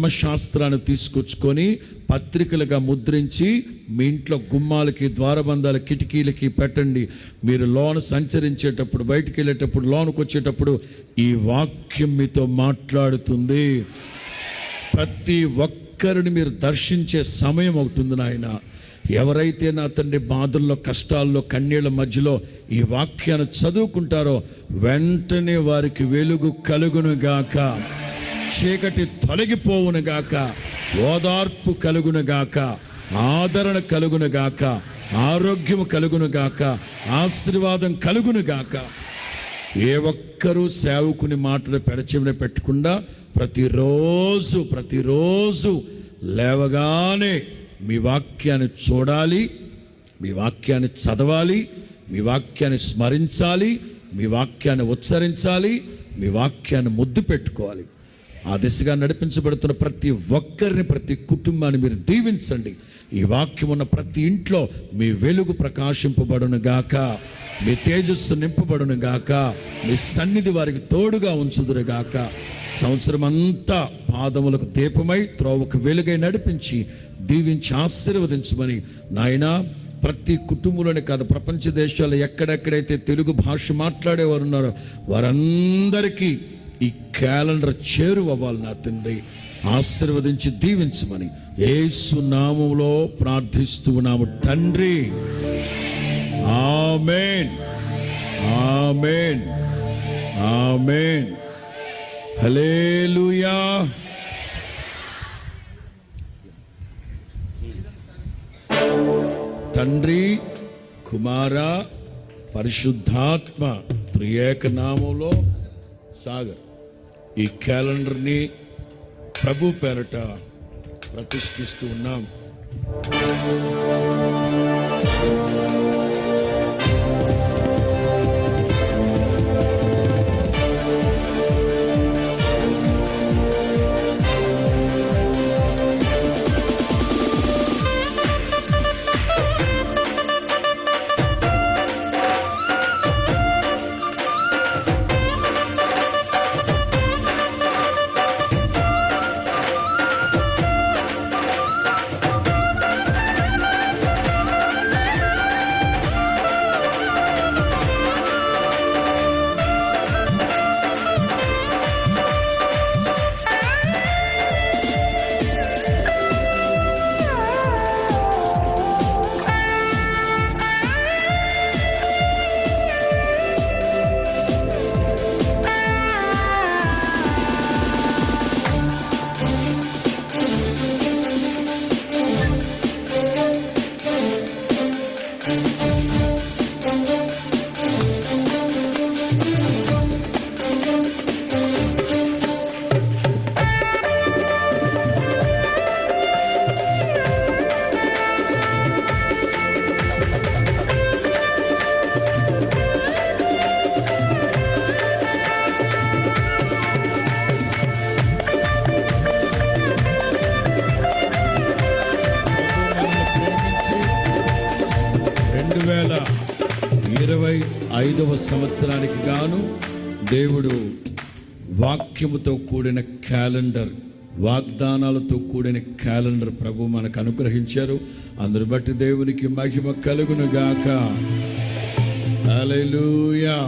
ధర్మశాస్త్రాన్ని తీసుకొచ్చుకొని పత్రికలుగా ముద్రించి మీ ఇంట్లో గుమ్మాలకి ద్వారబంధాల కిటికీలకి పెట్టండి. మీరు లోన సంచరించేటప్పుడు బయటికి వెళ్ళేటప్పుడు లోనుకు వచ్చేటప్పుడు ఈ వాక్యం మీతో మాట్లాడుతుంది. ప్రతి ఒక్కరిని మీరు దర్శించే సమయం అవుతుంది నాయన. ఎవరైతే నా తండ్రి బాధల్లో కష్టాల్లో కన్నీళ్ళ మధ్యలో ఈ వాక్యాన్ని చదువుకుంటారో వెంటనే వారికి వెలుగు కలుగును గాక. చీకటి తొలగిపోవునుగాక ఓదార్పు కలుగునుగాక ఆదరణ కలుగునుగాక ఆరోగ్యం ఆరోగ్యము ఆశీర్వాదం కలుగునుగాక ఏ ఒక్కరూ సేవకుని మాటలు పెడచెవిన పెట్టకుండా ప్రతిరోజు ప్రతిరోజు లేవగానే మీ వాక్యాన్ని చూడాలి మీ వాక్యాన్ని చదవాలి మీ వాక్యాన్ని స్మరించాలి మీ వాక్యాన్ని ఉచ్చరించాలి మీ వాక్యాన్ని ముద్దు పెట్టుకోవాలి. ఆ దిశగా నడిపించబడుతున్న ప్రతి ఒక్కరిని ప్రతి కుటుంబాన్ని మీరు దీవించండి. ఈ వాక్యం ఉన్న ప్రతి ఇంట్లో మీ వెలుగు ప్రకాశింపబడును గాక. మీ తేజస్సు నింపబడును గాక. మీ సన్నిధి వారికి తోడుగా ఉంచుదురు గాక. సంవత్సరం అంతా పాదములకు దీపమై త్రోవకు వెలుగై నడిపించి దీవించి ఆశీర్వదించమని. నాయనా ప్రతి కుటుంబంలోనే కాదు ప్రపంచ దేశాల్లో ఎక్కడెక్కడైతే తెలుగు భాష మాట్లాడేవారు ఉన్నారో వారందరికీ ఈ క్యాలెండర్ చేరువవ్వాలి నా తండ్రి. ఆశీర్వదించి దీవించమని ఏసునామంలో నామములో ప్రార్థిస్తూ ఉన్నాము. తండ్రి ఆమెన్. ఆమెన్. ఆమెన్. హలేలుయా తండ్రి కుమార పరిశుద్ధాత్మ త్రియేక నామంలో సాగర్. ఈ క్యాలెండర్ని ప్రభు పేరట ప్రతిష్ఠిస్తూ ఉన్నాం. వేల ఇరవై ఐదవ సంవత్సరానికి గాను దేవుడు వాక్యముతో కూడిన క్యాలెండర్ వాగ్దానాలతో కూడిన క్యాలెండర్ ప్రభు మనకు అనుగ్రహించారు. అందరు బట్టి దేవునికి మహిమ కలుగును గాక హల్లెలూయా.